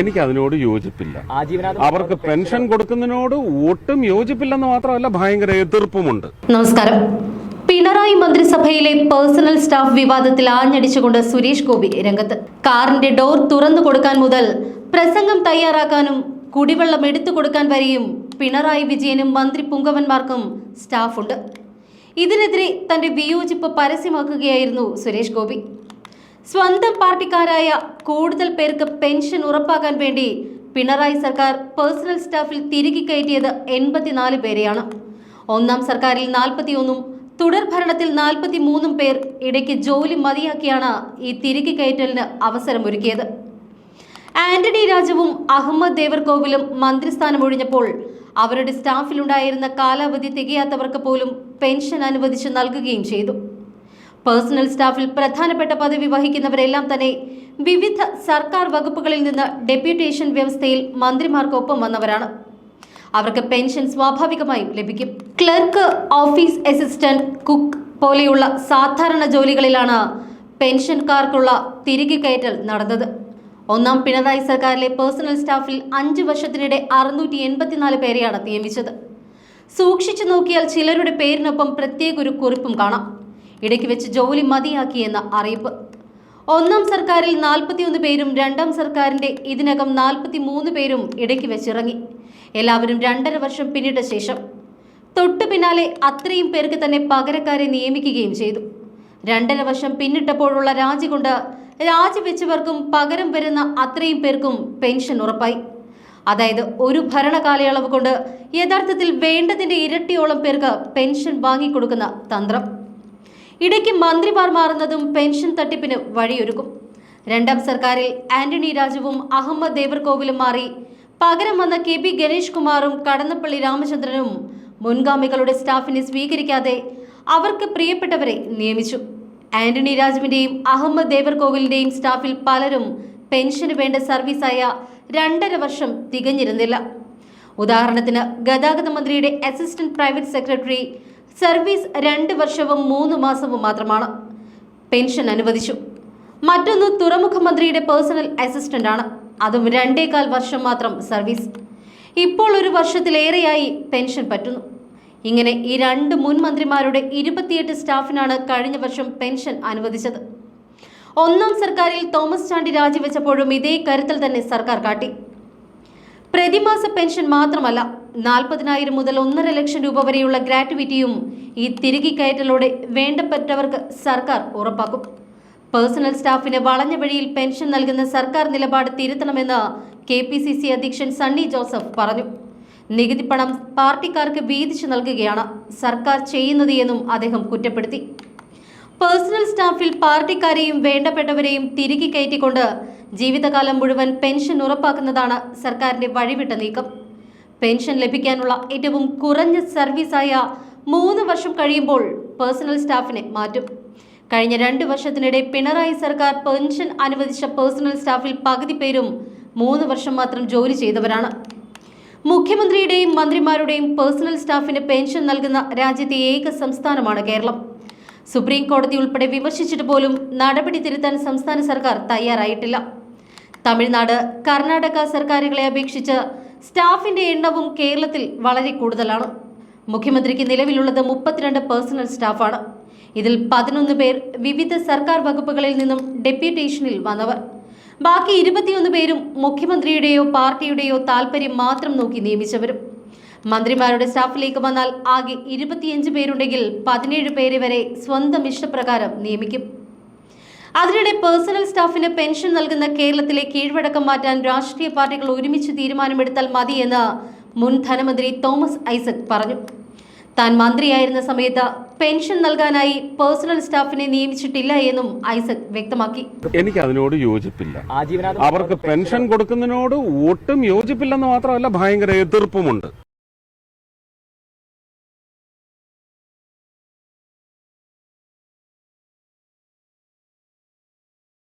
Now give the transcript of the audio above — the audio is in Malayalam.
എനിക്ക് അതിനോട് യോജിപ്പില്ല അവർക്ക് പെൻഷൻ കൊടുക്കുന്നതിനോട് ഒട്ടും യോജിപ്പില്ലെന്ന് മാത്രമല്ല ഭയങ്കര എതിർപ്പുമുണ്ട്. നമസ്കാരം. പിണറായി മന്ത്രിസഭയിലെ പേഴ്സണൽ സ്റ്റാഫ് വിവാദത്തിൽ ആഞ്ഞടിച്ചുകൊണ്ട് സുരേഷ് ഗോപി രംഗത്ത്. കാറിന്റെ ഡോർ തുറന്നു കൊടുക്കാൻ മുതൽ പ്രസംഗം തയ്യാറാക്കാനും കുടിവെള്ളം എടുത്തു കൊടുക്കാൻ വരെയും പിണറായി വിജയനും മന്ത്രി പുങ്കവന്മാർക്കും സ്റ്റാഫുണ്ട്. ഇതിനെതിരെ തന്റെ വിയോജിപ്പ് പരസ്യമാക്കുകയായിരുന്നു സുരേഷ് ഗോപി. സ്വന്തം പാർട്ടിക്കാരായ കൂടുതൽ പേർക്ക് പെൻഷൻ ഉറപ്പാക്കാൻ വേണ്ടി പിണറായി സർക്കാർ പേഴ്സണൽ സ്റ്റാഫിൽ തിരികെ കയറ്റിയത് എൺപത്തിനാല് പേരെയാണ്. ഒന്നാം സർക്കാരിൽ നാൽപ്പത്തിയൊന്നും തുടർ ഭരണത്തിൽ നാൽപ്പത്തി മൂന്നും പേർ ഇടയ്ക്ക് ജോലി മതിയാക്കിയാണ് ഈ തിരികെ കയറ്റലിന് അവസരമൊരുക്കിയത്. ആന്റണി രാജുവും അഹമ്മദ് ദേവർകോവിലും മന്ത്രിസ്ഥാനം ഒഴിഞ്ഞപ്പോൾ അവരുടെ സ്റ്റാഫിലുണ്ടായിരുന്ന കാലാവധി തികയാത്തവർക്ക് പോലും പെൻഷൻ അനുവദിച്ച് നൽകുകയും ചെയ്തു. പേഴ്സണൽ സ്റ്റാഫിൽ പ്രധാനപ്പെട്ട പദവി വഹിക്കുന്നവരെല്ലാം തന്നെ വിവിധ സർക്കാർ വകുപ്പുകളിൽ നിന്ന് ഡെപ്യൂട്ടേഷൻ വ്യവസ്ഥയിൽ മന്ത്രിമാർക്കൊപ്പം വന്നവരാണ്. അവർക്ക് പെൻഷൻ സ്വാഭാവികമായും ലഭിക്കും. ക്ലർക്ക് ഓഫീസ് അസിസ്റ്റന്റ് കുക്ക് പോലെയുള്ള സാധാരണ ജോലികളിലാണ് പെൻഷൻകാർക്കുള്ള തിരികെ കയറ്റൽ നടന്നത്. ഒന്നാം പിണറായി സർക്കാരിലെ പേഴ്സണൽ സ്റ്റാഫിൽ അഞ്ച് വർഷത്തിനിടെ അറുന്നൂറ്റി എൺപത്തിനാല് പേരെയാണ് നിയമിച്ചത്. സൂക്ഷിച്ചു നോക്കിയാൽ ചിലരുടെ പേരിനൊപ്പം പ്രത്യേക ഒരു കുറിപ്പും കാണാം. ഇടയ്ക്ക് വെച്ച് ജോലി മതിയാക്കിയെന്ന അറിയിപ്പ്. ഒന്നാം സർക്കാരിൽ നാൽപ്പത്തിയൊന്ന് പേരും രണ്ടാം സർക്കാരിന്റെ ഇതിനകം നാൽപ്പത്തി മൂന്ന് പേരും ഇടയ്ക്ക് വെച്ചിറങ്ങി. എല്ലാവരും രണ്ടര വർഷം പിന്നിട്ട ശേഷം തൊട്ടു പിന്നാലെ അത്രയും പേർക്ക് തന്നെ പകരക്കാരെ നിയമിക്കുകയും ചെയ്തു. രണ്ടര വർഷം പിന്നിട്ടപ്പോഴുള്ള രാജി കൊണ്ട് രാജിവെച്ചവർക്കും പകരം വരുന്ന അത്രയും പേർക്കും പെൻഷൻ ഉറപ്പായി. അതായത് ഒരു ഭരണകാലയളവ് കൊണ്ട് യഥാർത്ഥത്തിൽ വേണ്ടതിന്റെ ഇരട്ടിയോളം പേർക്ക് പെൻഷൻ വാങ്ങിക്കൊടുക്കുന്ന തന്ത്രം. ഇടയ്ക്ക് മന്ത്രിമാർ മാറുന്നതും പെൻഷൻ തട്ടിപ്പിന് വഴിയൊരുക്കും. രണ്ടാം സർക്കാരിൽ ആന്റണി രാജുവും അഹമ്മദ് ദേവർകോവിലും മാറി. പകരം വന്ന കെ പി ഗണേഷ് കുമാറും കടന്നപ്പള്ളി രാമചന്ദ്രനും മുൻഗാമികളുടെ സ്റ്റാഫിനെ സ്വീകരിക്കാതെ അവർക്ക് പ്രിയപ്പെട്ടവരെ നിയമിച്ചു. ആന്റണി രാജുവിന്റെയും അഹമ്മദ് ദേവർകോവിലിന്റെയും സ്റ്റാഫിൽ പലരും പെൻഷന് വേണ്ട സർവീസായ രണ്ടര വർഷം തികഞ്ഞിരുന്നില്ല. ഉദാഹരണത്തിന് ഗതാഗത മന്ത്രിയുടെ അസിസ്റ്റന്റ് പ്രൈവറ്റ് സെക്രട്ടറി സർവീസ് രണ്ട് വർഷവും മൂന്ന് മാസവും മാത്രമാണ്. പെൻഷൻ അനുവദിച്ചു. മറ്റൊന്ന് തുറമുഖ മന്ത്രിയുടെ പേഴ്സണൽ അസിസ്റ്റന്റ് ആണ്. അതും രണ്ടേകാൽ വർഷം മാത്രം സർവീസ്. ഇപ്പോൾ ഒരു വർഷത്തിലേറെയായി പെൻഷൻ പറ്റുന്നു. ഇങ്ങനെ ഈ രണ്ട് മുൻ മന്ത്രിമാരുടെ ഇരുപത്തിയെട്ട് സ്റ്റാഫിനാണ് കഴിഞ്ഞ വർഷം പെൻഷൻ അനുവദിച്ചത്. ഒന്നാം സർക്കാരിൽ തോമസ് ചാണ്ടി രാജിവെച്ചപ്പോഴും ഇതേ കരുത്തിൽ തന്നെ സർക്കാർ കാട്ടി. പ്രതിമാസ പെൻഷൻ മാത്രമല്ല നാൽപ്പതിനായിരം മുതൽ ഒന്നര ലക്ഷം രൂപ വരെയുള്ള ഗ്രാറ്റുവിറ്റിയും ഈ തിരികെ കയറ്റലോടെ വേണ്ടപ്പെട്ടവർക്ക് സർക്കാർ ഉറപ്പാക്കും. പേഴ്സണൽ സ്റ്റാഫിന് വളഞ്ഞ വഴിയിൽ പെൻഷൻ നൽകുന്ന സർക്കാർ നിലപാട് തിരുത്തണമെന്ന് കെ പി സി സി അധ്യക്ഷൻ സണ്ണി ജോസഫ് പറഞ്ഞു. നികുതി പണം പാർട്ടിക്കാർക്ക് വീതിച്ചു നൽകുകയാണ് സർക്കാർ ചെയ്യുന്നത് എന്നും അദ്ദേഹം കുറ്റപ്പെടുത്തി. പേഴ്സണൽ സ്റ്റാഫിൽ പാർട്ടിക്കാരെയും വേണ്ടപ്പെട്ടവരെയും തിരികെ കയറ്റിക്കൊണ്ട് ജീവിതകാലം മുഴുവൻ പെൻഷൻ ഉറപ്പാക്കുന്നതാണ് സർക്കാരിന്റെ വഴിവിട്ട നീക്കം. പെൻഷൻ ലഭിക്കാനുള്ള ഏറ്റവും കുറഞ്ഞ സർവീസായ മൂന്ന് വർഷം കഴിയുമ്പോൾ പേഴ്സണൽ സ്റ്റാഫിനെ മാറ്റും. കഴിഞ്ഞ രണ്ട് വർഷത്തിനിടെ പിണറായി സർക്കാർ പെൻഷൻ അനുവദിച്ച പേഴ്സണൽ സ്റ്റാഫിൽ പകുതി പേരും മൂന്ന് വർഷം മാത്രം ജോലി ചെയ്തവരാണ്. മുഖ്യമന്ത്രിയുടെയും മന്ത്രിമാരുടെയും പേഴ്സണൽ സ്റ്റാഫിന് പെൻഷൻ നൽകുന്ന രാജ്യത്തെ ഏക സംസ്ഥാനമാണ് കേരളം. സുപ്രീം കോടതി ഉൾപ്പെടെ വിമർശിച്ചിട്ട് പോലും നടപടി തിരുത്താൻ സംസ്ഥാന സർക്കാർ തയ്യാറായിട്ടില്ല. തമിഴ്നാട് കർണാടക സർക്കാരുകളെ അപേക്ഷിച്ച് സ്റ്റാഫിന്റെ എണ്ണവും കേരളത്തിൽ വളരെ കൂടുതലാണ്. മുഖ്യമന്ത്രിക്ക് നിലവിലുള്ളത് മുപ്പത്തിരണ്ട് പേഴ്സണൽ സ്റ്റാഫാണ്. ഇതിൽ പതിനൊന്ന് പേർ വിവിധ സർക്കാർ വകുപ്പുകളിൽ നിന്നും ഡെപ്യൂട്ടേഷനിൽ വന്നവർ. ബാക്കി ഇരുപത്തിയൊന്ന് പേരും മുഖ്യമന്ത്രിയുടെയോ പാർട്ടിയുടെയോ താൽപ്പര്യം മാത്രം നോക്കി നിയമിച്ചവരും. മന്ത്രിമാരുടെ സ്റ്റാഫിലേക്ക് വന്നാൽ ആകെ ഇരുപത്തിയഞ്ച് പേരുണ്ടെങ്കിൽ പതിനേഴ് പേരെ വരെ സ്വന്തം ഇഷ്ടപ്രകാരം നിയമിക്കും. അതിനിടെ പേഴ്സണൽ സ്റ്റാഫിന് പെൻഷൻ നൽകുന്ന കേരളത്തിലെ കീഴ്വഴക്കം മാറ്റാൻ രാഷ്ട്രീയ പാർട്ടികൾ ഒരുമിച്ച് തീരുമാനമെടുത്താൽ മതിയെന്ന് മുൻ ധനമന്ത്രി തോമസ് ഐസക് പറഞ്ഞു. താൻ മന്ത്രിയായിരുന്ന സമയത്ത് പെൻഷൻ നൽകാനായി പേഴ്സണൽ സ്റ്റാഫിനെ നിയമിച്ചിട്ടില്ല എന്നും ഐസക് വ്യക്തമാക്കി. എനിക്ക് അതിനോട് യോജിപ്പില്ല. അവർക്ക് പെൻഷൻ കൊടുക്കുന്നതിനോട് ഒട്ടും യോജിപ്പില്ലെന്ന് മാത്രമല്ല ഭയങ്കര എതിർപ്പുമുണ്ട്.